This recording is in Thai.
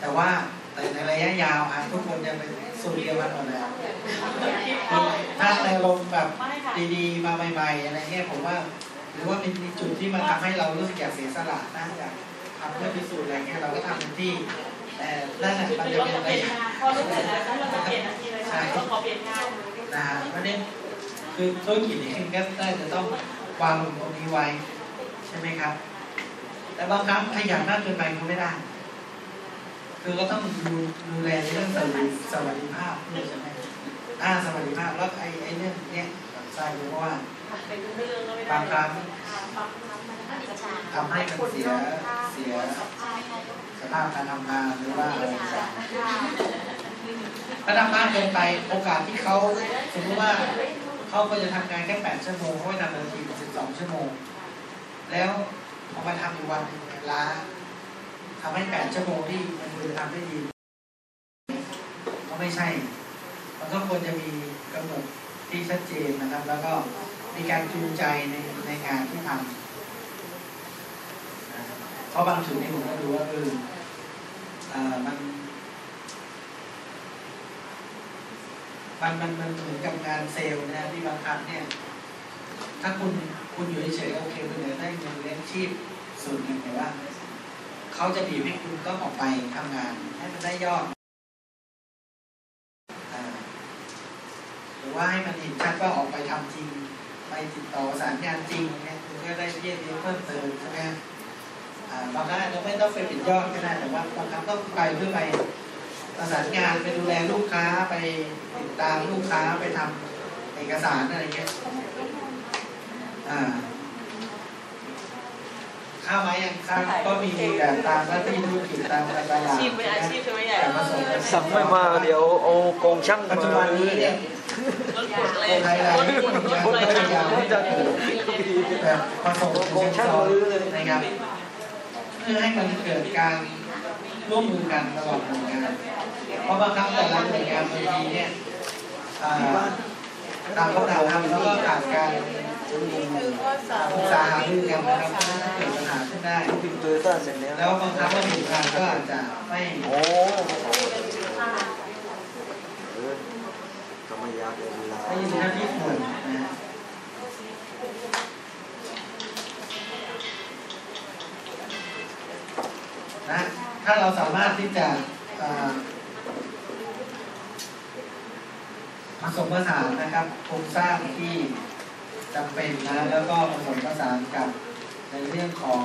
แต่ว่าแต่ในระยะยาวอะทุกคนจะเป็นสูตรเดียวกันหมดแล้วถ้าในลมณ์แบบดีๆ มาใหม่ๆอะไรเงี้ยผมว่า หรือว่ามีมีจุดที่มันทำให้เรารู้สึกอยากเสียสละนะอยากทำเพื่อพิสูจน์อะไรเงี้ยเราก็ทำเต็มที่แต่นั่นแหละมันจะเป็นระยะพอรู้เสร็จแล้วเราจะเปลี่ยนทันทีเลยค่ะเราขอเปลี่ยนงานนะฮะเพราะนี่คือธุรกิจนี่ก็ได้จะต้องวางลงตรงนี้ไว้ ใช่ไหมครับ แต่บางครั้งขยันมากเกินไปก็ไม่ได้ คือก็ต้องดูดูแลในเรื่องสวัสดิสวัสดิภาพด้วยใช่ไหมอ่าสวัสดิภาพแล้วไอ้ไอ้เรื่องเนี้ยใช่เพราะว่าบางครั้งทำให้มันเสียเสียสภาพการทำงานหรือว่าอะไรต่างๆถ้าทำมากเกินไปโอกาสที่เขาสมมติว่าเขาก็จะทำงานแค่แปดชั่วโมงเขาไปทำนาทีสิบสองชั่วโมง แล้วพอมาทำอีกวันหนึ่งล้า ทำให้แปดชั่วโมงที่มันควรจะทำได้ดีก็ไม่ใช่ มันก็ควรจะมีกำหนดที่ชัดเจนนะครับ แล้วก็มีการจูงใจในในงานที่ทำเพราะบางจุดนี่ผมก็ดูว่าเอออ่อมันมันมันมันเหมือนกับงานเซลล์นะที่บางครั้งเนี่ย ถ้าคุณคุณอยู่เฉยๆโอเคคุณจะได้เงินเลี้ยงชีพส่วนหนึ่งแต่ว่า เขาจะบีบให้คุณต้องออกไปทำงาน ให้มันได้ยอดหรือว่าให้มันเห็นชัดว่าออกไปทำจริง ไปติดต่อสานงานจริงเนี่ยคุณก็ได้เบี้ยเลี้ยงเพิ่มเติมใช่ไหมบางครั้งอาจจะไม่ต้องไปปิดยอดก็ได้แต่ว่าบางครั้งต้องไปเพื่อไปประสานงานไปดูแลลูกค้าไปติดตามลูกค้าไปทำเอกสารอะไรเงี้ยอ่า ข้าวไหมยังข้าวก็มีแบบตามหน้าที่ธุรกิจตามการตลาดชีพเป็นอาชีพใช่ไหมใหญ่แต่ผสมกันสั่งไม่มาเดี๋ยวเอากองช่างปัจมาจุบันนี้เนี่ยรถขุดเลยคนไทยหลายคนรถก็เลยพยายามก็จะถูกแบบผสมกันเชิงซ้อนนะครับเพื่อให้มันเกิดการร่วมมือกันระหว่างหน่วยงานเพราะบางครั้งแต่ละหน่วยงานบางทีเนี่ยอ่าต่างคนต่างทำแล้วก็ขาดการปรึกษาหารือกันนะครับ เกิดปัญหาขึ้นได้ปิดเตอร์ต้าเสร็จแล้วแล้วบางครั้งว่าผิดพลาดก็อาจจะไม่โอ้เออก็ไม่ยากเลยเวลาไม่อยู่ในหน้าที่ควรนะฮะนะถ้าเราสามารถที่จะเอ่อผสมผสานนะครับโครงสร้างที่จำเป็นนะแล้วก็ผสมผสานกับในเรื่องของ